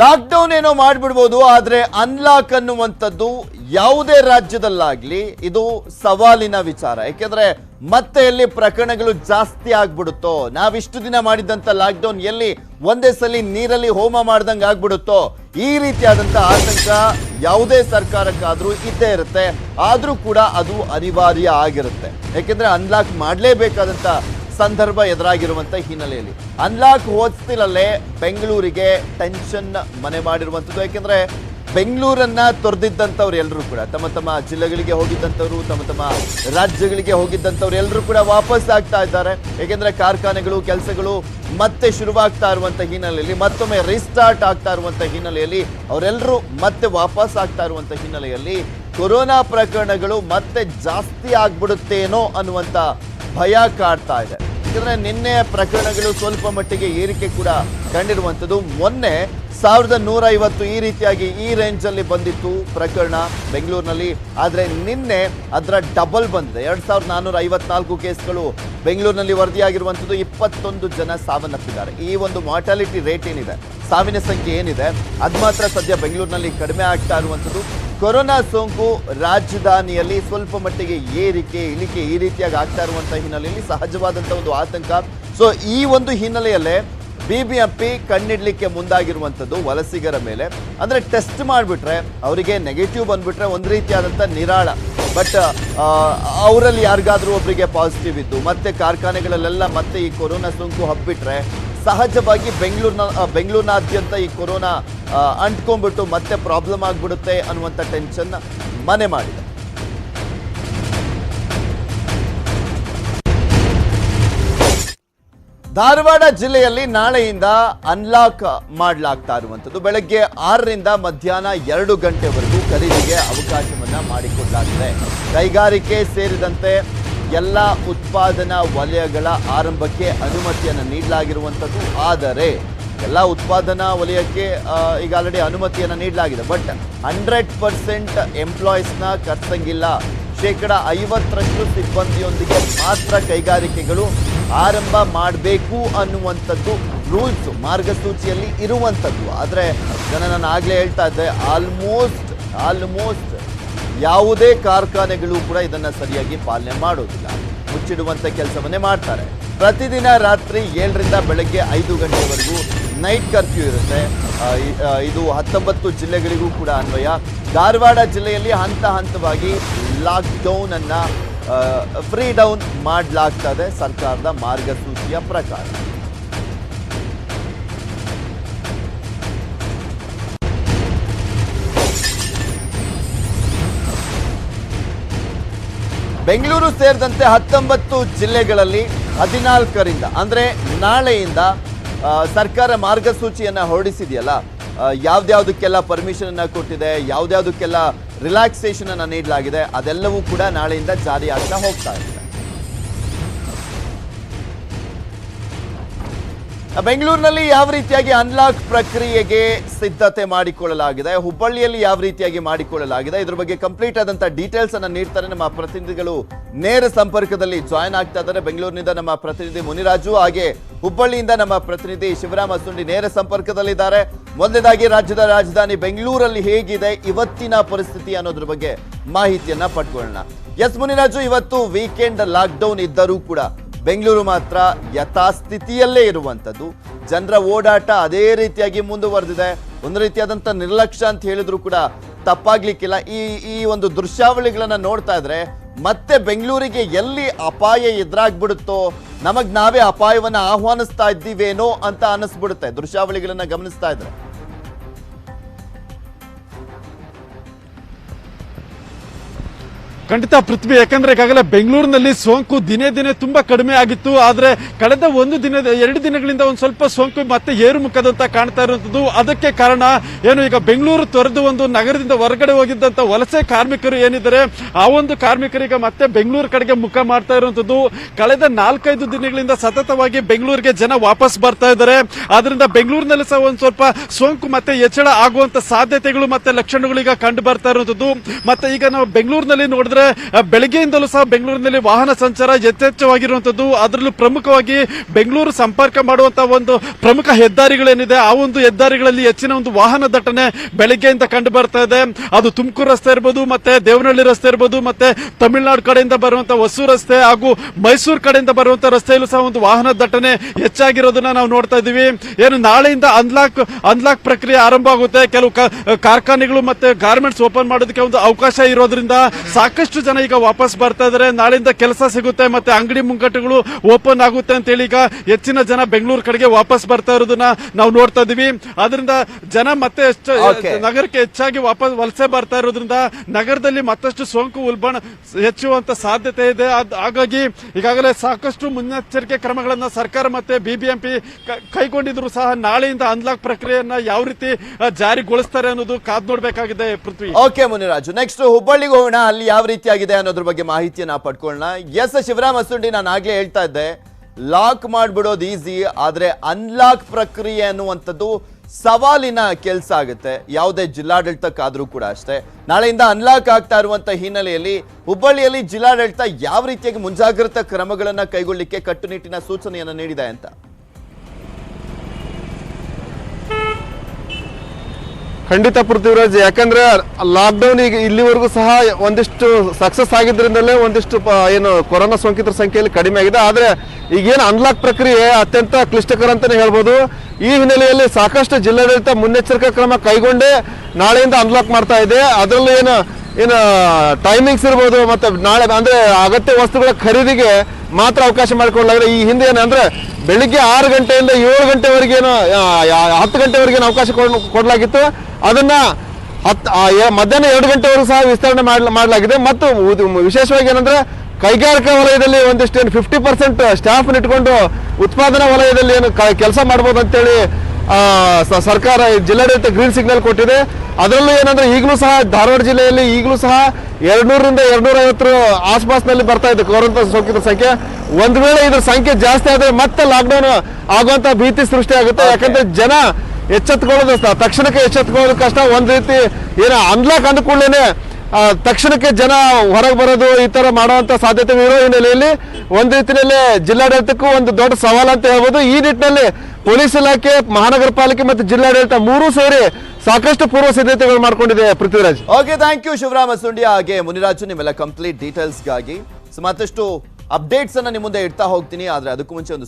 Lockdown ಏನೋ ಮಾಡಿಬಿಡ್ಬೋದು, ಆದರೆ unlock ಅನ್ನುವಂಥದ್ದು ಯಾವುದೇ ರಾಜ್ಯದಲ್ಲಾಗಲಿ ಇದು ಸವಾಲಿನ ವಿಚಾರ. ಯಾಕೆಂದರೆ ಮತ್ತೆ ಎಲ್ಲಿ ಪ್ರಕರಣಗಳು ಜಾಸ್ತಿ ಆಗ್ಬಿಡುತ್ತೋ, ನಾವಿಷ್ಟು ದಿನ ಮಾಡಿದ್ದಂಥ ಲಾಕ್ಡೌನ್ ಎಲ್ಲಿ ಒಂದೇ ಸಲ ನೀರಲ್ಲಿ ಹೋಮ ಮಾಡ್ದಂಗೆ ಆಗ್ಬಿಡುತ್ತೋ, ಈ ರೀತಿಯಾದಂಥ ಆತಂಕ ಯಾವುದೇ ಸರ್ಕಾರಕ್ಕಾದರೂ ಇದ್ದೇ ಇರುತ್ತೆ. ಆದರೂ ಕೂಡ ಅದು ಅನಿವಾರ್ಯ ಆಗಿರುತ್ತೆ. ಯಾಕೆಂದರೆ ಅನ್ಲಾಕ್ ಮಾಡಲೇಬೇಕಾದಂತ ಸಂದರ್ಭ ಎದುರಾಗಿರುವಂತ ಹಿನ್ನೆಲೆಯಲ್ಲಿ. ಅನ್ಲಾಕ್ ಹೋದ್ತಿಲಲ್ಲೇ ಬೆಂಗಳೂರಿಗೆ ಟೆನ್ಷನ್ ಮನೆ ಮಾಡಿರುವಂಥದ್ದು ಯಾಕೆಂದ್ರೆ ಬೆಂಗಳೂರನ್ನ ತೊರೆದಿದ್ದಂಥವ್ರು ಎಲ್ಲರೂ ಕೂಡ, ತಮ್ಮ ತಮ್ಮ ಜಿಲ್ಲೆಗಳಿಗೆ ಹೋಗಿದ್ದಂಥವ್ರು, ತಮ್ಮ ತಮ್ಮ ರಾಜ್ಯಗಳಿಗೆ ಹೋಗಿದ್ದಂಥವ್ರು ಎಲ್ಲರೂ ಕೂಡ ವಾಪಸ್ ಆಗ್ತಾ ಇದ್ದಾರೆ. ಏಕೆಂದ್ರೆ ಕಾರ್ಖಾನೆಗಳು, ಕೆಲಸಗಳು ಮತ್ತೆ ಶುರುವಾಗ್ತಾ ಇರುವಂಥ ಹಿನ್ನೆಲೆಯಲ್ಲಿ, ಮತ್ತೊಮ್ಮೆ ರಿಸ್ಟಾರ್ಟ್ ಆಗ್ತಾ ಇರುವಂಥ ಹಿನ್ನೆಲೆಯಲ್ಲಿ ಅವರೆಲ್ಲರೂ ಮತ್ತೆ ವಾಪಸ್ ಆಗ್ತಾ ಇರುವಂಥ ಹಿನ್ನೆಲೆಯಲ್ಲಿ ಕೊರೋನಾ ಪ್ರಕರಣಗಳು ಮತ್ತೆ ಜಾಸ್ತಿ ಆಗ್ಬಿಡುತ್ತೇನೋ ಅನ್ನುವಂತ ಭಯ ಕಾಡ್ತಾ ಇದೆ. ಯಾಕಂದ್ರೆ ನಿನ್ನೆ ಪ್ರಕರಣಗಳು ಸ್ವಲ್ಪ ಮಟ್ಟಿಗೆ ಏರಿಕೆ ಕೂಡ ಕಂಡಿರುವಂಥದ್ದು. ಮೊನ್ನೆ ಸಾವಿರದ ನೂರ ಐವತ್ತು ಈ ರೀತಿಯಾಗಿ ಈ ರೇಂಜ್ ಅಲ್ಲಿ ಬಂದಿತ್ತು ಪ್ರಕರಣ ಬೆಂಗಳೂರಿನಲ್ಲಿ. ಆದ್ರೆ ನಿನ್ನೆ ಅದರ ಡಬಲ್ ಬಂದಿದೆ. ಎರಡ್ ಸಾವಿರದ ನಾನ್ನೂರ ಐವತ್ನಾಲ್ಕು ಕೇಸ್ಗಳು ಬೆಂಗಳೂರಿನಲ್ಲಿ ವರದಿಯಾಗಿರುವಂಥದ್ದು. ಇಪ್ಪತ್ತೊಂದು ಜನ ಸಾವನ್ನಪ್ಪಿದ್ದಾರೆ. ಈ ಒಂದು ಮಾರ್ಟಾಲಿಟಿ ರೇಟ್ ಏನಿದೆ? ಸಾವಿನ ಸಂಖ್ಯೆ ಏನಿದೆ? ಅದು ಮಾತ್ರ ಸದ್ಯ ಬೆಂಗಳೂರಿನಲ್ಲಿ ಕಡಿಮೆ ಆಗ್ತಾ ಇರುವಂಥದ್ದು. ಕೊರೋನಾ ಸೋಂಕು ರಾಜಧಾನಿಯಲ್ಲಿ ಸ್ವಲ್ಪ ಮಟ್ಟಿಗೆ ಏರಿಕೆ, ಇಳಿಕೆ ಈ ರೀತಿಯಾಗಿ ಆಗ್ತಾ ಇರುವಂತಹ ಹಿನ್ನೆಲೆಯಲ್ಲಿ ಸಹಜವಾದಂತಹ ಒಂದು ಆತಂಕ. ಸೊ ಈ ಒಂದು ಹಿನ್ನೆಲೆಯಲ್ಲೇ ಬಿಬಿಎಂಪಿ ಕಣ್ಣಿಡ್ಲಿಕ್ಕೆ ಮುಂದಾಗಿರುವಂಥದ್ದು ವಲಸಿಗರ ಮೇಲೆ. ಅಂದ್ರೆ ಟೆಸ್ಟ್ ಮಾಡಿಬಿಟ್ರೆ ಅವರಿಗೆ ನೆಗೆಟಿವ್ ಬಂದ್ಬಿಟ್ರೆ ಒಂದು ರೀತಿಯಾದಂಥ ನಿರಾಳ. ಬಟ್ ಅವರಲ್ಲಿ ಯಾರಿಗಾದ್ರೂ ಒಬ್ಬರಿಗೆ ಪಾಸಿಟಿವ್ ಇದ್ದು, ಮತ್ತೆ ಕಾರ್ಖಾನೆಗಳಲ್ಲೆಲ್ಲ ಮತ್ತೆ ಈ ಕೊರೋನಾ ಸೋಂಕು ಹಬ್ಬಿಟ್ರೆ ಸಹಜವಾಗಿ ಬೆಂಗಳೂರಿನ ಬೆಂಗಳೂರಿನಾದ್ಯಂತ ಈ ಕೊರೋನಾ ಅಂಟ್ಕೊಂಡ್ಬಿಟ್ಟು ಮತ್ತೆ ಪ್ರಾಬ್ಲಮ್ ಆಗ್ಬಿಡುತ್ತೆ ಅನ್ನುವಂಥ ಟೆನ್ಷನ್ ಮನೆ ಮಾಡಿದೆ. ಧಾರವಾಡ ಜಿಲ್ಲೆಯಲ್ಲಿ ನಾಳೆಯಿಂದ ಅನ್ಲಾಕ್ ಮಾಡಲಾಗ್ತಾ ಇರುವಂಥದ್ದು. ಬೆಳಗ್ಗೆ ಆರರಿಂದ ಮಧ್ಯಾಹ್ನ ಎರಡು ಗಂಟೆವರೆಗೂ ಖರೀದಿಗೆ ಅವಕಾಶವನ್ನು ಮಾಡಿಕೊಡಲಾಗಿದೆ. ಕೈಗಾರಿಕೆ ಸೇರಿದಂತೆ ಎಲ್ಲ ಉತ್ಪಾದನಾ ವಲಯಗಳ ಆರಂಭಕ್ಕೆ ಅನುಮತಿಯನ್ನು ನೀಡಲಾಗಿರುವಂಥದ್ದು. ಆದರೆ ಎಲ್ಲ ಉತ್ಪಾದನಾ ವಲಯಕ್ಕೆ ಈಗ ಆಲ್ರೆಡಿ ಅನುಮತಿಯನ್ನು ನೀಡಲಾಗಿದೆ. ಬಟ್ ಹಂಡ್ರೆಡ್ ಪರ್ಸೆಂಟ್ ಎಂಪ್ಲಾಯೀಸ್ನ ಕರ್ಸಂಗಿಲ್ಲ ಶೇಕಡ ಐವತ್ತರಷ್ಟು ಸಿಬ್ಬಂದಿಯೊಂದಿಗೆ ಮಾತ್ರ ಕೈಗಾರಿಕೆಗಳು ಆರಂಭ ಮಾಡಬೇಕು ಅನ್ನುವಂಥದ್ದು ರೂಲ್ಸ್, ಮಾರ್ಗಸೂಚಿಯಲ್ಲಿ ಇರುವಂಥದ್ದು. ಆದರೆ ನಾನು ಆಗಲೇ ಹೇಳ್ತಾ ಇದ್ದೆ ಆಲ್ಮೋಸ್ಟ್ ಆಲ್ಮೋಸ್ಟ್ ಯಾವುದೇ ಕಾರ್ಖಾನೆಗಳು ಕೂಡ ಇದನ್ನು ಸರಿಯಾಗಿ ಪಾಲನೆ ಮಾಡೋದಿಲ್ಲ. ಮುಚ್ಚಿಡುವಂಥ ಕೆಲಸವನ್ನೇ ಮಾಡ್ತಾರೆ. ಪ್ರತಿದಿನ ರಾತ್ರಿ ಏಳರಿಂದ ಬೆಳಗ್ಗೆ ಐದು ಗಂಟೆವರೆಗೂ ನೈಟ್ ಕರ್ಫ್ಯೂ ಇರುತ್ತೆ. ಇದು ಹತ್ತೊಂಬತ್ತು ಜಿಲ್ಲೆಗಳಿಗೂ ಕೂಡ ಅನ್ವಯ. ಧಾರವಾಡ ಜಿಲ್ಲೆಯಲ್ಲಿ ಹಂತ ಹಂತವಾಗಿ ಲಾಕ್ಡೌನ್ ಅನ್ನ ಫ್ರೀ ಡೌನ್ ಮಾಡಲಾಗ್ತದೆ ಸರ್ಕಾರದ ಮಾರ್ಗಸೂಚಿಯ ಪ್ರಕಾರ. ಬೆಂಗಳೂರು ಸೇರಿದಂತೆ ಹತ್ತೊಂಬತ್ತು ಜಿಲ್ಲೆಗಳಲ್ಲಿ ಹದಿನಾಲ್ಕರಿಂದ, ಅಂದ್ರೆ ನಾಳೆಯಿಂದ ಸರ್ಕಾರ ಮಾರ್ಗಸೂಚಿಯನ್ನು ಹೊರಡಿಸಿದೆಯಲ್ಲ ಯಾವ್ದ್ಯಾವ್ದಕ್ಕೆಲ್ಲ ಪರ್ಮಿಷನ್ ಅನ್ನ ಕೊಟ್ಟಿದೆ, ಯಾವ್ದ್ಯಾವ್ದಕ್ಕೆಲ್ಲ ರಿಲ್ಯಾಕ್ಸೇಷನ್ ಅನ್ನ ನೀಡಲಾಗಿದೆ, ಅದೆಲ್ಲವೂ ಕೂಡ ನಾಳೆಯಿಂದ ಜಾರಿಯಾಗ್ತಾ ಹೋಗ್ತಾ ಇದೆ. ಬೆಂಗಳೂರಿನಲ್ಲಿ ಯಾವ ರೀತಿಯಾಗಿ ಅನ್ಲಾಕ್ ಪ್ರಕ್ರಿಯೆಗೆ ಸಿದ್ಧತೆ ಮಾಡಿಕೊಳ್ಳಲಾಗಿದೆ, ಹುಬ್ಬಳ್ಳಿಯಲ್ಲಿ ಯಾವ ರೀತಿಯಾಗಿ ಮಾಡಿಕೊಳ್ಳಲಾಗಿದೆ, ಇದ್ರ ಬಗ್ಗೆ ಕಂಪ್ಲೀಟ್ ಆದಂತ ಡೀಟೇಲ್ಸ್ ಅನ್ನು ನೀಡ್ತಾರೆ ನಮ್ಮ ಪ್ರತಿನಿಧಿಗಳು. ನೇರ ಸಂಪರ್ಕದಲ್ಲಿ ಜಾಯ್ನ್ ಆಗ್ತಾ ಇದ್ದಾರೆ. ಬೆಂಗಳೂರಿನಿಂದ ನಮ್ಮ ಪ್ರತಿನಿಧಿ ಮುನಿರಾಜು, ಹಾಗೆ ಹುಬ್ಬಳ್ಳಿಯಿಂದ ನಮ್ಮ ಪ್ರತಿನಿಧಿ ಶಿವರಾಮ ಸುಂಡಿ ನೇರ ಸಂಪರ್ಕದಲ್ಲಿದ್ದಾರೆ. ಮೊದಲನೇದಾಗಿ, ರಾಜ್ಯದ ರಾಜಧಾನಿ ಬೆಂಗಳೂರಲ್ಲಿ ಹೇಗಿದೆ, ಇವತ್ತಿನ ಪರಿಸ್ಥಿತಿ ಅನ್ನೋದ್ರ ಬಗ್ಗೆ ಮಾಹಿತಿಯನ್ನ ಪಡ್ಕೊಳ್ಳೋಣ. ಎಸ್ ಮುನಿರಾಜು, ಇವತ್ತು ವೀಕೆಂಡ್ ಲಾಕ್ಡೌನ್ ಇದ್ದರೂ ಕೂಡ ಬೆಂಗಳೂರು ಮಾತ್ರ ಯಥಾಸ್ಥಿತಿಯಲ್ಲೇ ಇರುವಂಥದ್ದು. ಜನರ ಓಡಾಟ ಅದೇ ರೀತಿಯಾಗಿ ಮುಂದುವರೆದಿದೆ. ಒಂದು ರೀತಿಯಾದಂಥ ನಿರ್ಲಕ್ಷ್ಯ ಅಂತ ಹೇಳಿದ್ರು ಕೂಡ ತಪ್ಪಾಗ್ಲಿಕ್ಕಿಲ್ಲ. ಈ ಈ ಒಂದು ದೃಶ್ಯಾವಳಿಗಳನ್ನು ನೋಡ್ತಾ ಇದ್ರೆ ಮತ್ತೆ ಬೆಂಗಳೂರಿಗೆ ಎಲ್ಲಿ ಅಪಾಯ ಎದುರಾಗ್ಬಿಡುತ್ತೋ, ನಮಗ್ ನಾವೇ ಅಪಾಯವನ್ನು ಆಹ್ವಾನಿಸ್ತಾ ಇದ್ದೀವೇನೋ ಅಂತ ಅನಿಸ್ಬಿಡುತ್ತೆ ದೃಶ್ಯಾವಳಿಗಳನ್ನ ಗಮನಿಸ್ತಾ ಇದ್ರೆ. ಖಂಡಿತ ಪೃಥ್ವಿ ಯಾಕಂದ್ರೆ ಈಗಾಗಲೇ ಬೆಂಗಳೂರಿನಲ್ಲಿ ಸೋಂಕು ದಿನೇ ದಿನೇ ತುಂಬಾ ಕಡಿಮೆ ಆಗಿತ್ತು. ಆದ್ರೆ ಕಳೆದ ಒಂದು ದಿನದ ಎರಡು ದಿನಗಳಿಂದ ಒಂದು ಸ್ವಲ್ಪ ಸೋಂಕು ಮತ್ತೆ ಏರುಮುಖದಂತ ಕಾಣ್ತಾ ಇರುವಂತದ್ದು. ಅದಕ್ಕೆ ಕಾರಣ ಏನು, ಈಗ ಬೆಂಗಳೂರು ತೊರೆದು ಒಂದು ನಗರದಿಂದ ಹೊರಗಡೆ ಹೋಗಿದ್ದಂತ ವಲಸೆ ಕಾರ್ಮಿಕರು ಏನಿದ್ದಾರೆ, ಆ ಒಂದು ಕಾರ್ಮಿಕರಿಗೆ ಮತ್ತೆ ಬೆಂಗಳೂರು ಕಡೆಗೆ ಮುಖ ಮಾಡ್ತಾ ಇರುವಂತದ್ದು. ಕಳೆದ ನಾಲ್ಕೈದು ದಿನಗಳಿಂದ ಸತತವಾಗಿ ಬೆಂಗಳೂರಿಗೆ ಜನ ವಾಪಸ್ ಬರ್ತಾ ಇದ್ದಾರೆ. ಆದ್ರಿಂದ ಬೆಂಗಳೂರಿನಲ್ಲಿ ಸಹ ಒಂದು ಸ್ವಲ್ಪ ಸೋಂಕು ಮತ್ತೆ ಹೆಚ್ಚಳ ಆಗುವಂತ ಸಾಧ್ಯತೆಗಳು ಮತ್ತೆ ಲಕ್ಷಣಗಳು ಈಗ ಕಂಡು ಬರ್ತಾ ಇರುವಂತದ್ದು. ಮತ್ತೆ ಈಗ ನಾವು ಬೆಂಗಳೂರಿನಲ್ಲಿ ನೋಡಿದ್ರೆ ಯಾಕಂದ್ರೆ ಬೆಳಗ್ಗೆಯಿಂದಲೂ ಸಹ ಬೆಂಗಳೂರಿನಲ್ಲಿ ವಾಹನ ಸಂಚಾರ ಯಥೇಚ್ಛವಾಗಿರುವಂತದ್ದು ಅದರಲ್ಲೂ ಪ್ರಮುಖವಾಗಿ ಬೆಂಗಳೂರು ಸಂಪರ್ಕ ಮಾಡುವಂತ ಒಂದು ಪ್ರಮುಖ ಹೆದ್ದಾರಿಗಳೇನಿದೆ, ಆ ಒಂದು ಹೆದ್ದಾರಿಗಳಲ್ಲಿ ಹೆಚ್ಚಿನ ಒಂದು ವಾಹನ ದಟ್ಟಣೆ ಬೆಳಗ್ಗೆಯಿಂದ ಕಂಡು ಬರ್ತಾ ಇದೆ. ಅದು ತುಮಕೂರು ರಸ್ತೆ ಇರ್ಬೋದು, ಮತ್ತೆ ದೇವನಹಳ್ಳಿ ರಸ್ತೆ ಇರ್ಬೋದು, ಮತ್ತೆ ತಮಿಳುನಾಡು ಕಡೆಯಿಂದ ಬರುವಂತಹ ಹೊಸೂರು ರಸ್ತೆ ಹಾಗೂ ಮೈಸೂರು ಕಡೆಯಿಂದ ಬರುವಂತಹ ರಸ್ತೆಯಲ್ಲೂ ಸಹ ಒಂದು ವಾಹನ ದಟ್ಟಣೆ ಹೆಚ್ಚಾಗಿರೋದನ್ನ ನಾವು ನೋಡ್ತಾ ಇದ್ದೀವಿ. ಏನು ನಾಳೆಯಿಂದ ಅನ್ಲಾಕ್ ಅನ್ಲಾಕ್ ಪ್ರಕ್ರಿಯೆ ಆರಂಭ ಆಗುತ್ತೆ ಕೆಲವು ಕಾರ್ಖಾನೆಗಳು ಮತ್ತೆ ಗಾರ್ಮೆಂಟ್ಸ್ ಓಪನ್ ಮಾಡೋದಕ್ಕೆ ಒಂದು ಅವಕಾಶ ಇರೋದ್ರಿಂದ ಸಾಕಷ್ಟು ಜನ ಈಗ ವಾಪಸ್ ಬರ್ತಾ ಇದಾರೆ. ನಾಳೆಯಿಂದ ಕೆಲಸ ಸಿಗುತ್ತೆ ಮತ್ತೆ ಅಂಗಡಿ ಮುಂಗಟ್ಟುಗಳು ಓಪನ್ ಆಗುತ್ತೆ ಅಂತ ಹೇಳಿ ಈಗ ಹೆಚ್ಚಿನ ಜನ ಬೆಂಗಳೂರು ಕಡೆಗೆ ವಾಪಸ್ ಬರ್ತಾ ಇರೋದನ್ನ ನಾವು ನೋಡ್ತಾ ಇದೀವಿ. ಅದರಿಂದ ಜನ ಮತ್ತೆ ನಗರಕ್ಕೆ ಹೆಚ್ಚಾಗಿ ವಾಪಸ್ ವಲಸೆ ಬರ್ತಾ ಇರೋದ್ರಿಂದ ನಗರದಲ್ಲಿ ಮತ್ತಷ್ಟು ಸೋಂಕು ಉಲ್ಬಣ ಹೆಚ್ಚುವಂತ ಸಾಧ್ಯತೆ ಇದೆ. ಹಾಗಾಗಿ ಈಗಾಗಲೇ ಸಾಕಷ್ಟು ಮುನ್ನೆಚ್ಚರಿಕೆ ಕ್ರಮಗಳನ್ನ ಸರ್ಕಾರ ಮತ್ತೆ ಬಿಬಿಎಂಪಿ ಕೈಗೊಂಡಿದ್ರು ಸಹ ನಾಳೆಯಿಂದ ಅನ್ಲಾಕ್ ಪ್ರಕ್ರಿಯೆಯನ್ನ ಯಾವ ರೀತಿ ಜಾರಿಗೊಳಿಸ್ತಾರೆ ಅನ್ನೋದು ಕಾದ್ ನೋಡ್ಬೇಕಾಗಿದೆ ಪೃಥ್ವಿ. ಓಕೆ ಮುನಿರಾಜು. ನೆಕ್ಸ್ಟ್ ಹುಬ್ಬಳ್ಳಿಗೆ ಹೋಗೋಣ. ಅಲ್ಲಿ ಯಾವ ರೀತಿಯಾಗಿದೆ ಅನ್ನೋದ್ರ ಬಗ್ಗೆ ಮಾಹಿತಿಯನ್ನ ಪಡ್ಕೊಳ್ಳೋಣ. ಎಸ್ ಶಿವರಾಮ್ ಅಸುಂಡಿ, ನಾನು ಆಗ್ಲೇ ಹೇಳ್ತಾ ಇದ್ದೆ, ಲಾಕ್ ಮಾಡ್ಬಿಡೋದು ಈಸಿ, ಆದ್ರೆ ಅನ್ಲಾಕ್ ಪ್ರಕ್ರಿಯೆ ಅನ್ನುವಂಥದ್ದು ಸವಾಲಿನ ಕೆಲಸ ಆಗುತ್ತೆ. ಯಾವುದೇ ಜಿಲ್ಲಾಡಳಿತಕ್ಕಾದ್ರೂ ಕೂಡ ಅಷ್ಟೇ. ನಾಳೆಯಿಂದ ಅನ್ಲಾಕ್ ಆಗ್ತಾ ಇರುವಂತ ಹಿನ್ನೆಲೆಯಲ್ಲಿ ಹುಬ್ಬಳ್ಳಿಯಲ್ಲಿ ಜಿಲ್ಲಾಡಳಿತ ಯಾವ ರೀತಿಯಾಗಿ ಮುಂಜಾಗ್ರತಾ ಕ್ರಮಗಳನ್ನ ಕೈಗೊಳ್ಳಿಕ್ಕೆ ಕಟ್ಟುನಿಟ್ಟಿನ ಸೂಚನೆಯನ್ನ ನೀಡಿದೆ ಅಂತ. ಖಂಡಿತ ಪೃಥ್ವಿರಾಜ್, ಯಾಕಂದ್ರೆ ಲಾಕ್ಡೌನ್ ಈಗ ಇಲ್ಲಿವರೆಗೂ ಸಹ ಒಂದಿಷ್ಟು ಸಕ್ಸಸ್ ಆಗಿದ್ರಿಂದಲೇ ಒಂದಿಷ್ಟು ಏನು ಕೊರೋನಾ ಸೋಂಕಿತರ ಸಂಖ್ಯೆಯಲ್ಲಿ ಕಡಿಮೆ ಆಗಿದೆ. ಆದರೆ ಈಗೇನು ಅನ್ಲಾಕ್ ಪ್ರಕ್ರಿಯೆ ಅತ್ಯಂತ ಕ್ಲಿಷ್ಟಕರ ಅಂತಲೇ ಹೇಳ್ಬೋದು. ಈ ಹಿನ್ನೆಲೆಯಲ್ಲಿ ಸಾಕಷ್ಟು ಜಿಲ್ಲಾಡಳಿತ ಮುನ್ನೆಚ್ಚರಿಕಾ ಕ್ರಮ ಕೈಗೊಂಡೇ ನಾಳೆಯಿಂದ ಅನ್ಲಾಕ್ ಮಾಡ್ತಾ ಇದೆ. ಅದರಲ್ಲೂ ಏನು ಏನು ಟೈಮಿಂಗ್ಸ್ ಇರ್ಬೋದು, ಮತ್ತು ನಾಳೆ, ಅಂದರೆ ಅಗತ್ಯ ವಸ್ತುಗಳ ಖರೀದಿಗೆ ಮಾತ್ರ ಅವಕಾಶ ಮಾಡಿಕೊಳ್ಳಲಾಗಿದೆ. ಈ ಹಿಂದೆ ಏನಂದ್ರೆ ಬೆಳಿಗ್ಗೆ ಆರು ಗಂಟೆಯಿಂದ ಏಳು ಗಂಟೆವರೆಗೇನು ಹತ್ತು ಗಂಟೆವರೆಗೇನು ಅವಕಾಶ ಕೊಡ್- ಕೊಡಲಾಗಿತ್ತು. ಅದನ್ನ ಹತ್ತು ಮಧ್ಯಾಹ್ನ ಎರಡು ಗಂಟೆವರೆಗೂ ಸಹ ವಿಸ್ತರಣೆ ಮಾಡ್ಲ- ಮಾಡಲಾಗಿದೆ. ಮತ್ತು ವಿಶೇಷವಾಗಿ ಏನಂದ್ರೆ ಕೈಗಾರಿಕಾ ವಲಯದಲ್ಲಿ ಒಂದಿಷ್ಟು ಏನು ಫಿಫ್ಟಿ ಪರ್ಸೆಂಟ್ ಸ್ಟಾಫ್ ಇಟ್ಕೊಂಡು ಉತ್ಪಾದನಾ ವಲಯದಲ್ಲಿ ಏನು ಕೆಲಸ ಮಾಡ್ಬೋದು ಅಂತೇಳಿ ಸರ್ಕಾರ ಜಿಲ್ಲಾಡಳಿತ ಗ್ರೀನ್ ಸಿಗ್ನಲ್ ಕೊಟ್ಟಿದೆ. ಅದರಲ್ಲೂ ಏನಂದ್ರೆ ಈಗಲೂ ಸಹ ಧಾರವಾಡ ಜಿಲ್ಲೆಯಲ್ಲಿ ಈಗಲೂ ಸಹ ಎರಡ್ನೂರರಿಂದ ಎರಡ್ನೂರ ಐವತ್ತರ ಆಸ್ಪಾಸ್ನಲ್ಲಿ ಬರ್ತಾ ಇದೆ ಕೊರೋನಾ ಸೋಂಕಿತ ಸಂಖ್ಯೆ. ಒಂದ್ ವೇಳೆ ಇದ್ರ ಸಂಖ್ಯೆ ಜಾಸ್ತಿ ಆದ್ರೆ ಮತ್ತೆ ಲಾಕ್ಡೌನ್ ಆಗುವಂತ ಭೀತಿ ಸೃಷ್ಟಿ ಆಗುತ್ತೆ ಯಾಕಂದ್ರೆ ಜನ ಎಚ್ಚೆತ್ಕೊಳ್ಳೋದು ತಕ್ಷಣಕ್ಕೆ ಎಚ್ಚೆತ್ಕೊಳ್ಳೋದು ಕಷ್ಟ ಒಂದ್ ರೀತಿ ಏನೋ ಅನ್ಲಾಕ್ ಅಂದ್ಕೊಳ್ಳೇನೆ ತಕ್ಷಣಕ್ಕೆ ಜನ ಹೊರಗೆ ಬರೋದು ಈ ತರ ಮಾಡುವಂತ ಸಾಧ್ಯತೆ ಇರೋ ಹಿನ್ನೆಲೆಯಲ್ಲಿ ಒಂದು ರೀತಿಯಲ್ಲಿ ಜಿಲ್ಲಾಡಳಿತಕ್ಕೂ ಒಂದು ದೊಡ್ಡ ಸವಾಲು ಅಂತ ಹೇಳ್ಬೋದು. ಈ ನಿಟ್ಟಿನಲ್ಲಿ ಪೊಲೀಸ್ ಇಲಾಖೆ ಮಹಾನಗರ ಪಾಲಿಕೆ ಮತ್ತು ಜಿಲ್ಲಾಡಳಿತ ಮೂರೂ ಸೇರಿ ಸಾಕಷ್ಟು ಪೂರ್ವ ಸಿದ್ಧತೆಗಳು ಮಾಡ್ಕೊಂಡಿದೆ Prithviraj. Okay thank you Shivarama Sundi ಹಾಗೆ ಮುನಿರಾಜು, ನಿಮ್ಮೆಲ್ಲ ಕಂಪ್ಲೀಟ್ ಡೀಟೇಲ್ಸ್ಗಾಗಿ ಸೊ ಮತ್ತಷ್ಟು ಅಪ್ಡೇಟ್ಸ್ ಅನ್ನ ನಿಮ್ಮ ಮುಂದೆ ಇಡ್ತಾ ಹೋಗ್ತೀನಿ, ಆದ್ರೆ ಅದಕ್ಕೂ ಮುಂಚೆ ಒಂದು